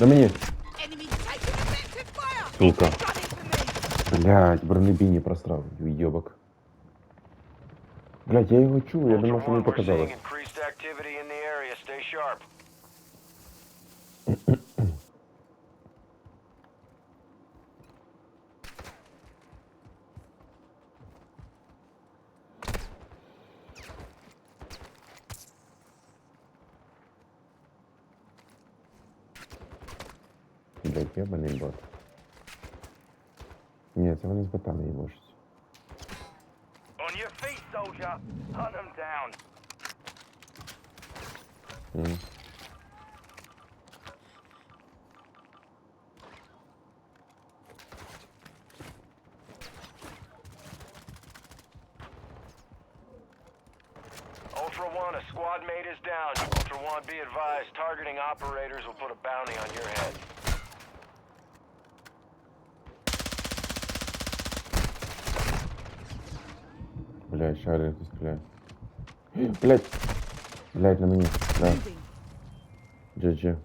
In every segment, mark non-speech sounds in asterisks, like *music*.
На мені. Enemy taking effective fire! Сука. Gunning for me! Блять, бронебійні просрав, уйобок. Блять, я його чув, я думав, що мені Ultra One, we're seeing показалось. Блять, ебаний бот. Ні, це вони з ботами їбошуть. On your feet, soldier. Hunt them down. М. Ultra One, a squad mate is down. Ultra One, be advised, targeting operators will put a bounty on your head. Один хтось стріляє. Блять! Блять, на мені. Да. GG.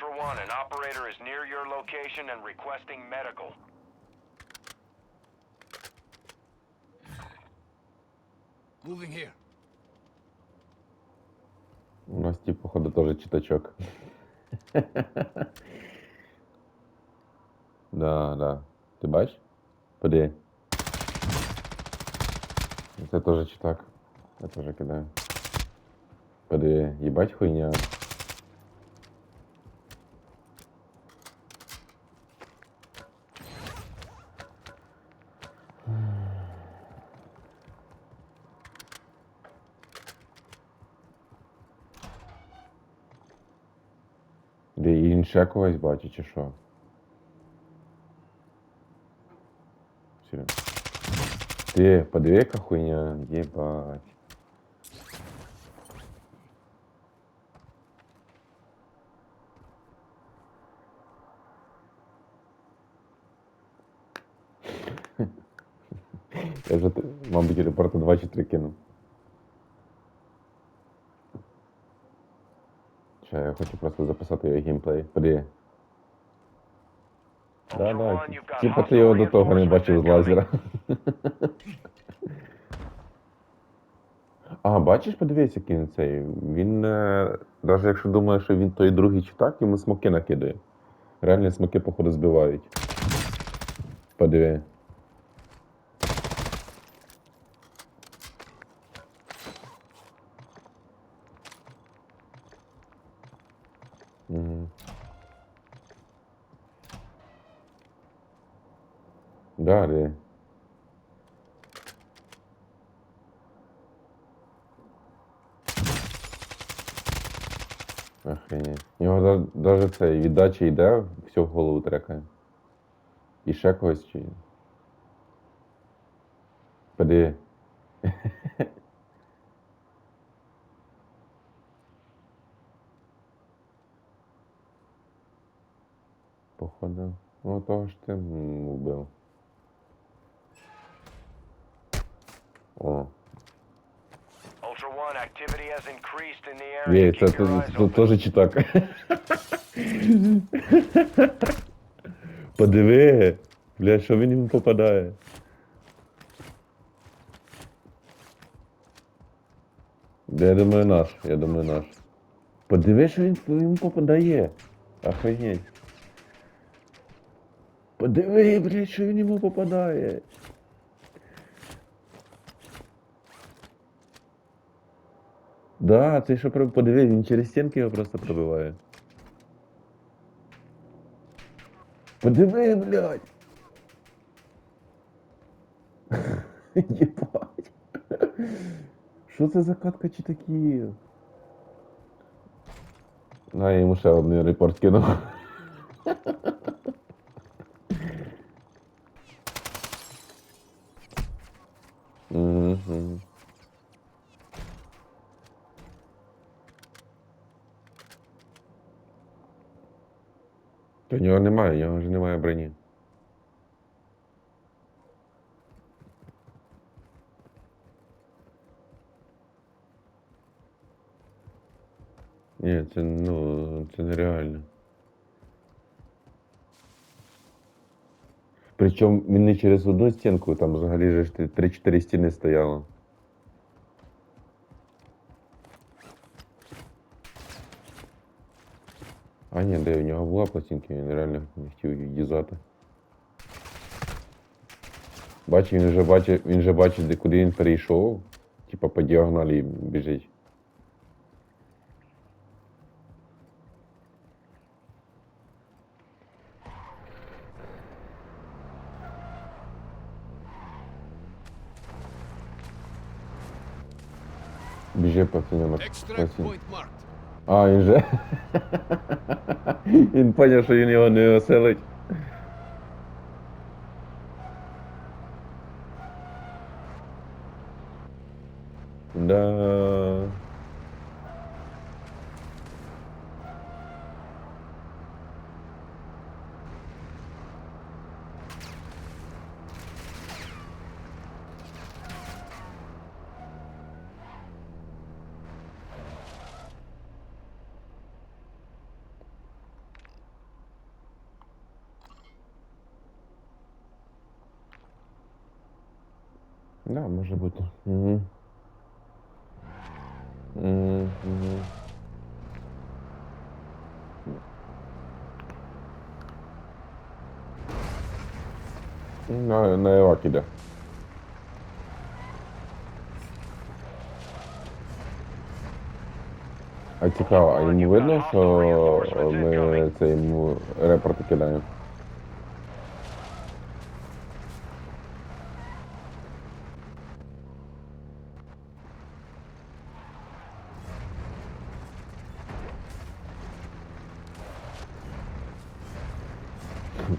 Ultra One, an operator is near your location and requesting medical. Moving here. У нас ті, походу, теж читачок. *laughs* да, да. Ти бачиш? Поди. Це теж читак. Я теж кидаю. Поди, їбать хуйня. Де він ще когось бачить, чи що? Серйозно. Ти, подиви, яка хуйня, єбать. *laughs* Я вже, мабуть, репорти 2 чи 3 кинув. Ще я хочу просто записати його геймплей. Подиви. Да, да. Типа ти його до того не бачив з лазера. *laughs* А, бачиш, подивись, який він цей. Він, е, навіть якщо думає, що він той другий чи так, йому смоки накидає. Реальні смоки, походу, збивають. Подиви. Да. Охренеть. У нього навіть це віддача йде, все в голову трекає. І ще когось чи. Поди. *laughs* Походу. Ну того ж ти вбив. Your eyes тут теж читак. Подиви. Бля, що він йому попадає? Я думаю, наш, я думаю, наш. Подиви, що він йому попадає. Охренеть. Подиви, блядь, що він йому попадає. Да, ти що про- подиви, він через стінки його просто пробиває. Подиви, блядь. *laughs* Єбать. Що це за катка чи такі? На, я йому ще один репорт кинув. *laughs* Та в нього немає, в нього вже немає броні. Ні, це ну, це нереально. Причому він не через одну стінку, там взагалі же ж ти 3-4 стіни стояло. А ні, де у нього була пластинка, він реально не хотів її юзати. Бачиш, він вже бачить, він вже бачить, де куди він перейшов. Типа по діагоналі біжить. Біжи пацаненок. Extract Пацан. point marked. А, він же. *laughs* він поняв, що він його не оселить. Да. Да, може бути. Угу. Угу. На, на Івак іде. А цікаво, а йому видно, що ми це йому репорти кидаємо?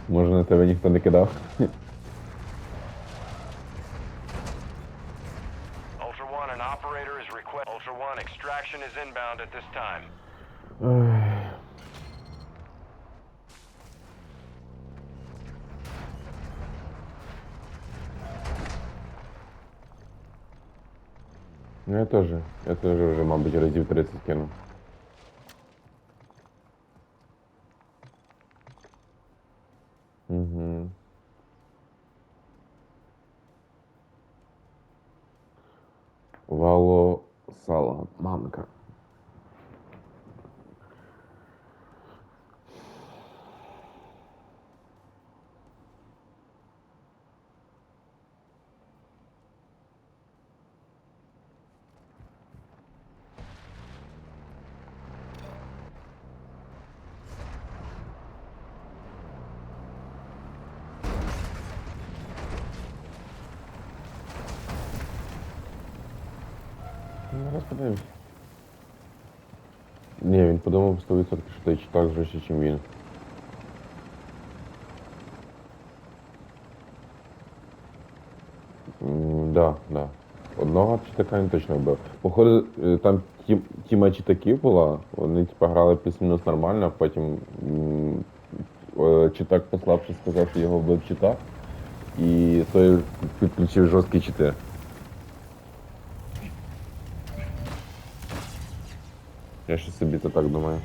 Може на тебе ніхто не кидав? Ultra One, an operator is request. Ultra One, extraction is inbound at this time. Ну я теж. Я теж вже, мабуть, разів 30 кинув. Угу. Вало сало. Зараз подивимось. Ні, він подумав 100%, що ти читав жорстче, ніж він. М, Да, да. Одного читака він точно вбив. Походу, е, там ті, тіма читаків була, вони типа грали плюс-мінус нормально, а потім е, читак послабше сказав, що його вбив читак. І той підключив жорсткі чити. Я ще собі то так думаю.